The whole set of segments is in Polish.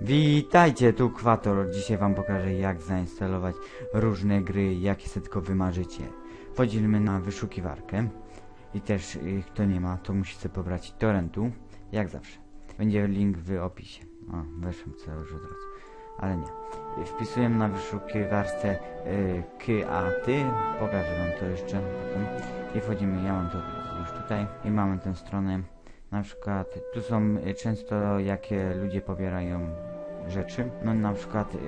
Witajcie, tu Kwator. Dzisiaj wam pokażę jak zainstalować różne gry, jakie sobie tylko wymarzycie. Podzielmy na wyszukiwarkę i też y, kto nie ma, to musi sobie pobrać torrentu, jak zawsze. Będzie link w opisie. O, weszłem co już od razu, ale nie. Wpisuję na wyszukiwarce y, KATY, pokażę wam to jeszcze. I wchodzimy, ja mam to już tutaj i mamy tę stronę. Na przykład tu są y, często jakie ludzie pobierają rzeczy. No na przykład y,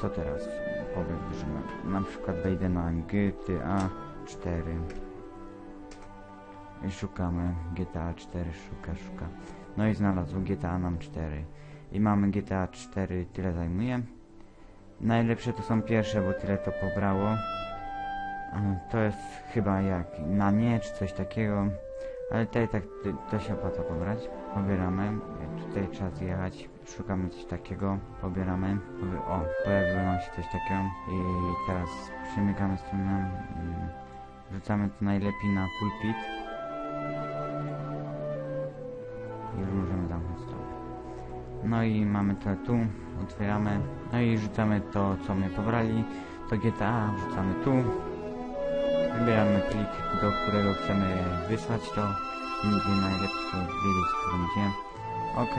co teraz powiem, że na, przykład wejdę na GTA 4 i szukamy GTA 4, szuka, szuka. No i znalazł GTA nam 4 i mamy GTA 4, tyle zajmuje. Najlepsze to są pierwsze, bo tyle to pobrało. To jest chyba jak na nie, czy coś takiego. Ale tutaj tak to, to się opłaca pobrać. Pobieramy. Tutaj trzeba zjechać. Szukamy coś takiego. Pobieramy. O, pojawiło nam się coś takiego. I teraz przymykamy stronę. Rzucamy to najlepiej na pulpit. I już możemy zamknąć stronę. No i mamy to tu. Otwieramy. No i rzucamy to, co my pobrali. To GTA. Wrzucamy tu. Wybieramy plik, do którego chcemy wysłać to. Nigdy najlepiej wiedzieć, co będzie. OK.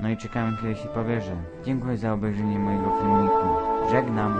No i czekamy, kiedy się pobierze. Dziękuję za obejrzenie mojego filmiku. Żegnam.